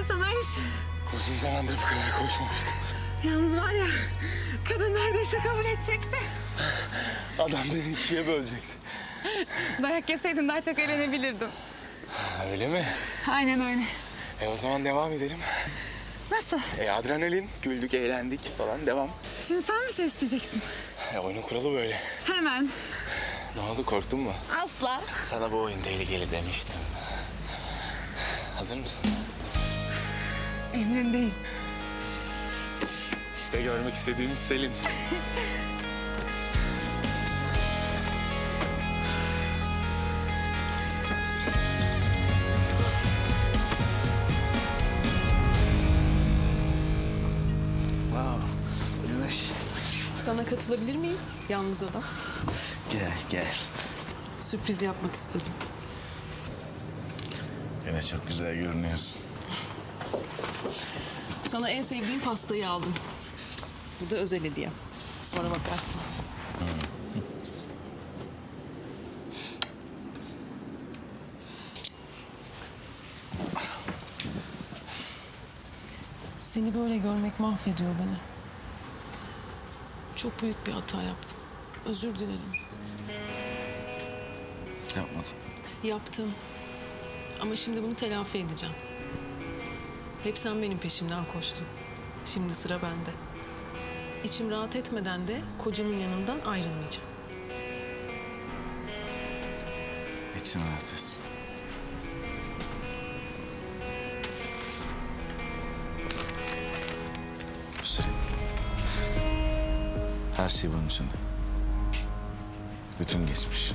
Aferin sana. Uzun zamandır bu kadar koşmamıştım. Yalnız var ya kadın neredeyse kabul edecekti. Adam beni ikiye bölecekti. Dayak yeseydin daha çok eğlenebilirdim. Öyle mi? Aynen öyle. E o zaman devam edelim. Nasıl? E adrenalin, güldük, eğlendik falan devam. Şimdi sen bir şey isteyeceksin. E oyunun kuralı böyle. Hemen. Ne oldu korktun mu? Asla. Sana bu oyun tehlikeli demiştim. Hazır mısın? Emrindeyim. İşte görmek istediğimiz Selin. wow, güneş. Sana katılabilir miyim? Yalnız adam. Gel, gel. Sürpriz yapmak istedim. Yine çok güzel görünüyorsun. Sana en sevdiğim pastayı aldım. Bu da özel hediye. Sonra bakarsın. Seni böyle görmek mahvediyor beni. Çok büyük bir hata yaptım. Özür dilerim. Yapmadım. Yaptım. Ama şimdi bunu telafi edeceğim. Hep sen benim peşimden koştun. Şimdi sıra bende. İçim rahat etmeden de kocamın yanından ayrılmayacağım. İçin rahat etsin. Hüseyin. Her şey bunun içinde. Bütün geçmiş.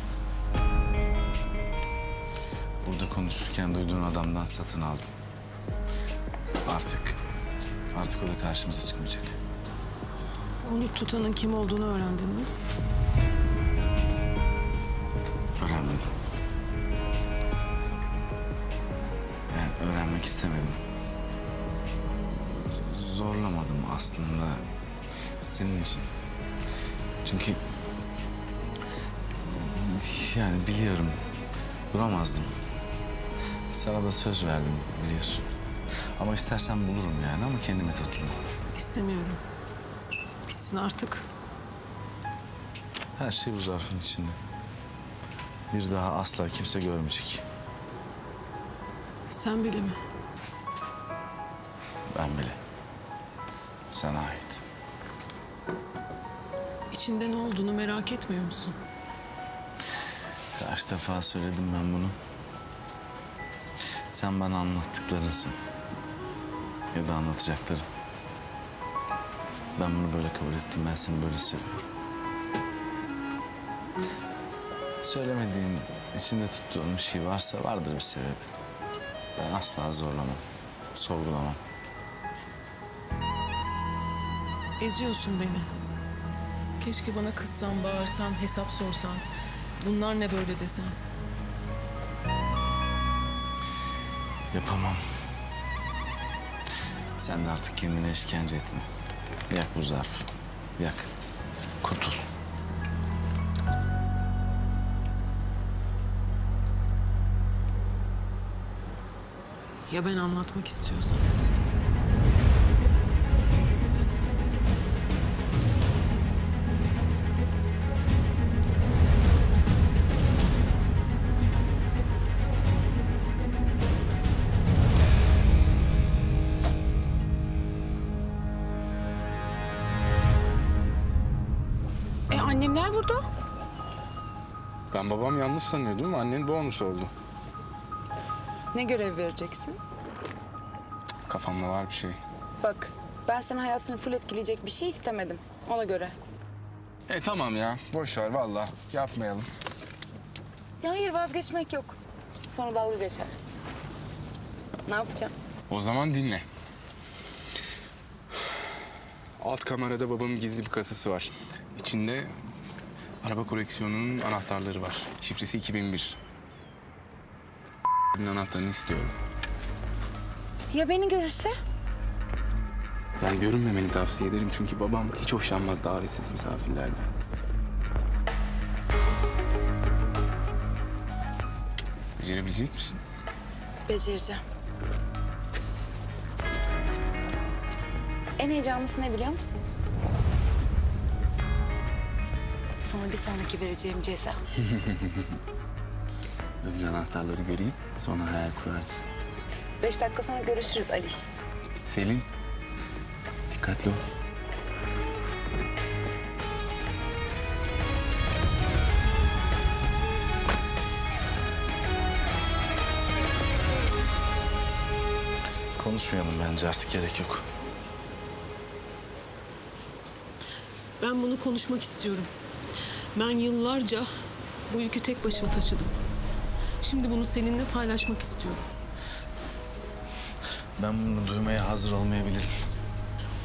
Burada konuşurken duyduğun adamdan satın aldım. Artık, o da karşımıza çıkmayacak. Onu tutanın kim olduğunu öğrendin mi? Öğrenmedim. Yani öğrenmek istemedim. Zorlamadım aslında senin için. Çünkü yani biliyorum duramazdım. Sana da söz verdim biliyorsun. Ama istersen bulurum yani ama kendime tutma. İstemiyorum. Bitsin artık. Her şey bu zarfın içinde. Bir daha asla kimse görmeyecek. Sen bile mi? Ben bile. Sana ait. İçinde ne olduğunu merak etmiyor musun? Kaç defa söyledim ben bunu. Sen bana anlattıklarınsın. Ya da anlatacakların. Ben bunu böyle kabul ettim. Ben seni böyle seviyorum. Söylemediğin, içinde tuttuğun bir şey varsa vardır bir sebebi. Ben asla zorlamam, sorgulamam. Eziyorsun beni. Keşke bana kızsan, bağırsan, hesap sorsan. Bunlar ne böyle desen. Yapamam. Sen de artık kendine işkence etme. Yak bu zarfı. Yak. Kurtul. Ya ben anlatmak istiyorsam? Annemler burada. Ben babam yanlış sanıyordum. Annen bonus oldu. Ne görev vereceksin? Kafamda var bir şey. Bak ben senin hayatını full etkileyecek bir şey istemedim. Ona göre. E tamam ya. Boş ver vallahi. Yapmayalım. Ya hayır vazgeçmek yok. Sonra dalga geçersin. Ne yapacağım? O zaman dinle. Alt kamerada babamın gizli bir kasası var. İçinde araba koleksiyonunun anahtarları var. Şifresi 2001. anahtarını istiyorum. Ya beni görürse? Ben görünmemeni tavsiye ederim çünkü babam hiç hoşlanmaz davetsiz misafirlerden. Becerebilecek misin? Becereceğim. En heyecanlısı ne biliyor musun? Sana bir sonraki vereceğim ceza. Önce anahtarları göreyim, sonra hayal kurarsın. Beş dakika sonra görüşürüz Aliş. Selin, dikkatli ol. Konuşmayalım bence artık gerek yok. Ben bunu konuşmak istiyorum. Ben yıllarca bu yükü tek başıma taşıdım. Şimdi bunu seninle paylaşmak istiyorum. Ben bunu duymaya hazır olmayabilirim.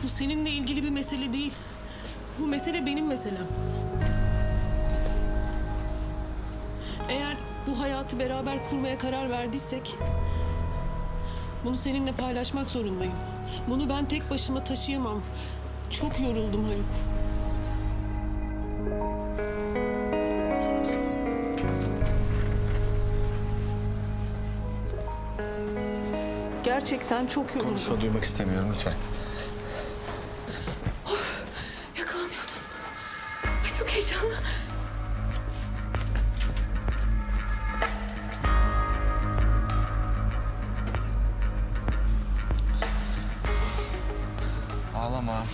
Bu seninle ilgili bir mesele değil. Bu mesele benim meselem. Eğer bu hayatı beraber kurmaya karar verdiysek... ...bunu seninle paylaşmak zorundayım. Bunu ben tek başıma taşıyamam. Çok yoruldum Haluk. Gerçekten çok yoruldum. Konuşma duymak istemiyorum lütfen. Yakalanıyordum. Ay çok heyecanlı. Ağlama.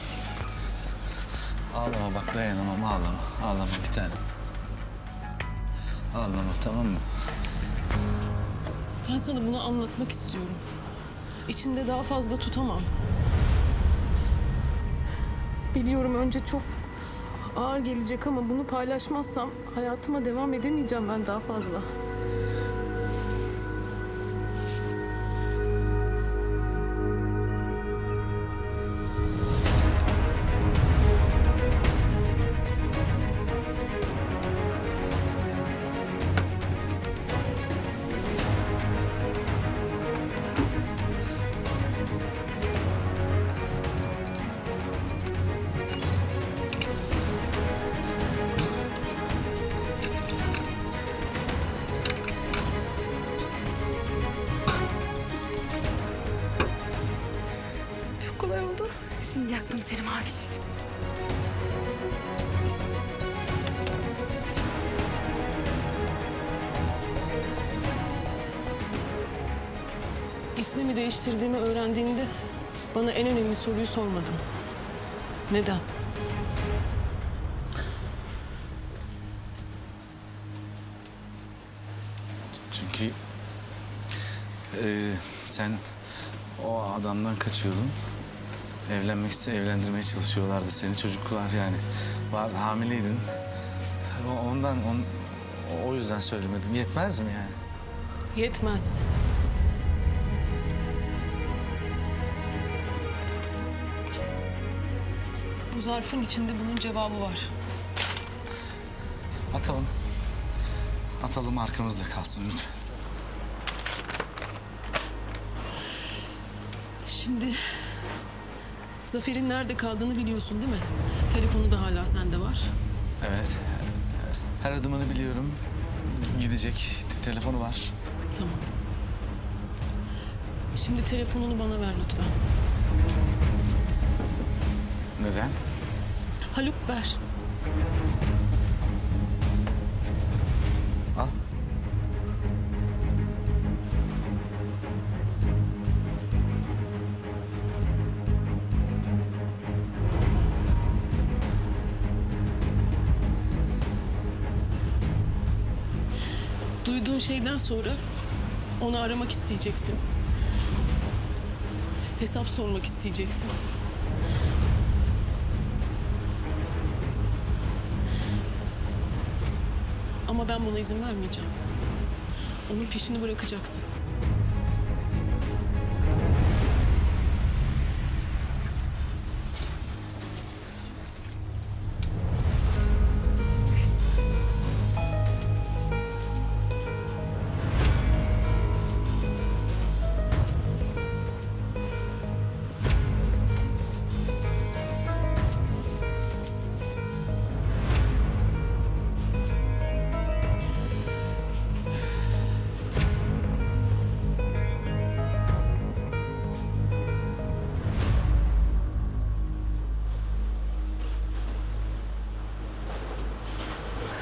Ağlama bak dayanamam ağlama. Ağlama bir tanem. Ağlama tamam mı? Ben sana bunu anlatmak istiyorum. İçimde daha fazla tutamam. Biliyorum önce çok ağır gelecek ama bunu paylaşmazsam hayatıma devam edemeyeceğim ben daha fazla. Yaktım seni Maviş. İsmimi değiştirdiğimi öğrendiğinde bana en önemli soruyu sormadın. Neden? Çünkü e, sen o adamdan kaçıyordun. Evlenmek iste evlendirmeye çalışıyorlardı seni çocuklar yani. Var hamileydin. Ondan on, o yüzden söylemedim. Yetmez mi yani? Yetmez. Bu zarfın içinde bunun cevabı var. Atalım. Atalım arkamızda kalsın lütfen. Şimdi Zafer'in nerede kaldığını biliyorsun değil mi? Telefonu da hala sende var. Evet. Her adımını biliyorum. Gidecek. Te- Telefonu var. Tamam. Şimdi telefonunu bana ver lütfen. Neden? Haluk ver. Duyduğun şeyden sonra onu aramak isteyeceksin. Hesap sormak isteyeceksin. Ama ben buna izin vermeyeceğim. Onun peşini bırakacaksın.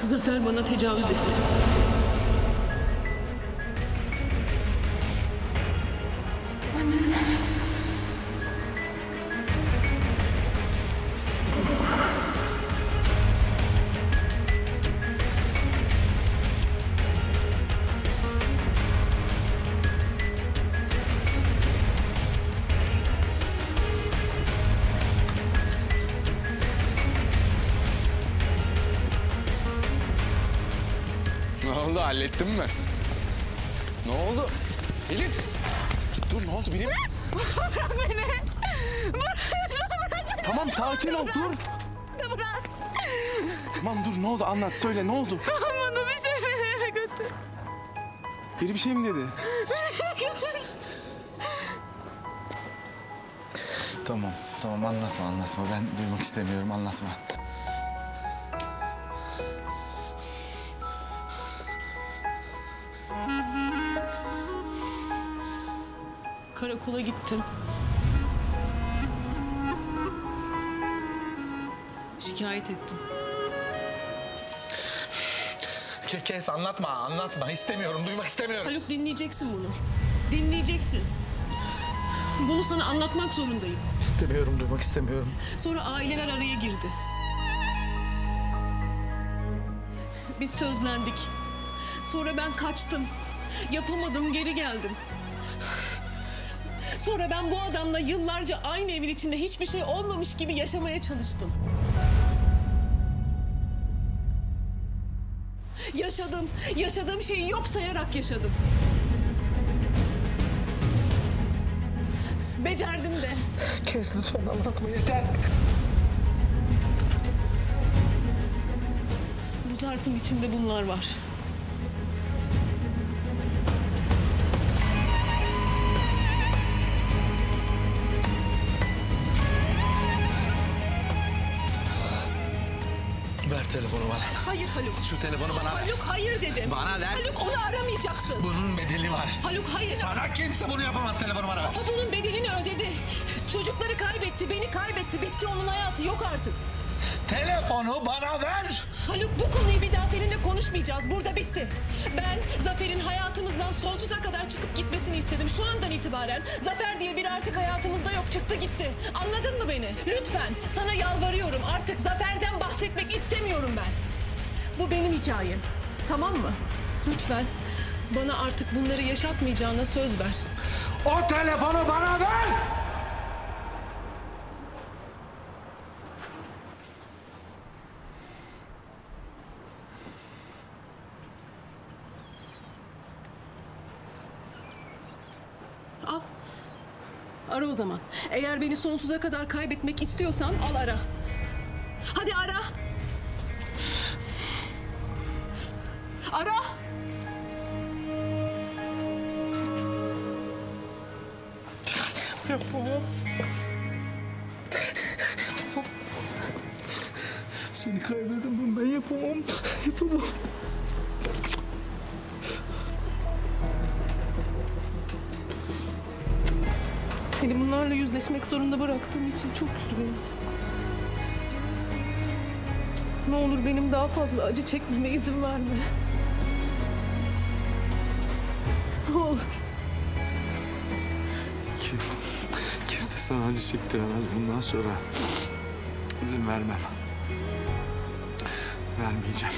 Zafer bana tecavüz etti. Hallettin mi? Ne oldu? Selin! Dur ne oldu benim? Bırak beni! Tamam sakin ol dur. Tamam dur ne oldu anlat söyle ne oldu? Bana bir şey eve götür. Biri bir şey mi dedi? Tamam, tamam anlatma anlatma. Ben duymak istemiyorum anlatma. Karakola gittim. Şikayet ettim. Kes anlatma, anlatma. İstemiyorum, duymak istemiyorum. Haluk dinleyeceksin bunu. Dinleyeceksin. Bunu sana anlatmak zorundayım. İstemiyorum, duymak istemiyorum. Sonra aileler araya girdi. Biz sözlendik. Sonra ben kaçtım. Yapamadım, geri geldim. Sonra ben bu adamla yıllarca aynı evin içinde hiçbir şey olmamış gibi yaşamaya çalıştım. Yaşadım. Yaşadığım şeyi yok sayarak yaşadım. Becerdim de. Kes lütfen anlatma yeter. Bu zarfın içinde bunlar var. Ver telefonu bana. Hayır Haluk. Şu telefonu bana ver. Haluk hayır dedim. Bana ver. Haluk onu aramayacaksın. Bunun bedeli var. Haluk hayır. Sana kimse bunu yapamaz. Telefonu bana ver. O bunun bedelini ödedi. Çocukları kaybetti, beni kaybetti. Bitti onun hayatı yok artık. Telefonu bana ver. Haluk bu konuyu bir daha seninle konuşmayacağız. Burada bitti. Ben Zafer'in hayatımızdan sonsuza kadar çıkıp gitmesini istedim. Şu andan itibaren Zafer diye biri artık hayatımızda yok. Çıktı gitti. Anladın mı beni? Lütfen sana yalvarıyorum. Artık Zafer'den bahsetmek istemiyorum ben. Bu benim hikayem. Tamam mı? Lütfen bana artık bunları yaşatmayacağına söz ver. O telefonu bana ver. Ara o zaman. Eğer beni sonsuza kadar kaybetmek istiyorsan al ara. Hadi ara. Ara. Seni kaybedemem. Ben yapamam. Yapamam. Seni bunlarla yüzleşmek zorunda bıraktığım için çok üzgünüm. Ne olur benim daha fazla acı çekmeme izin verme. Ne olur. Kim, kimse sana acı çektiremez bundan sonra. İzin vermem. Vermeyeceğim.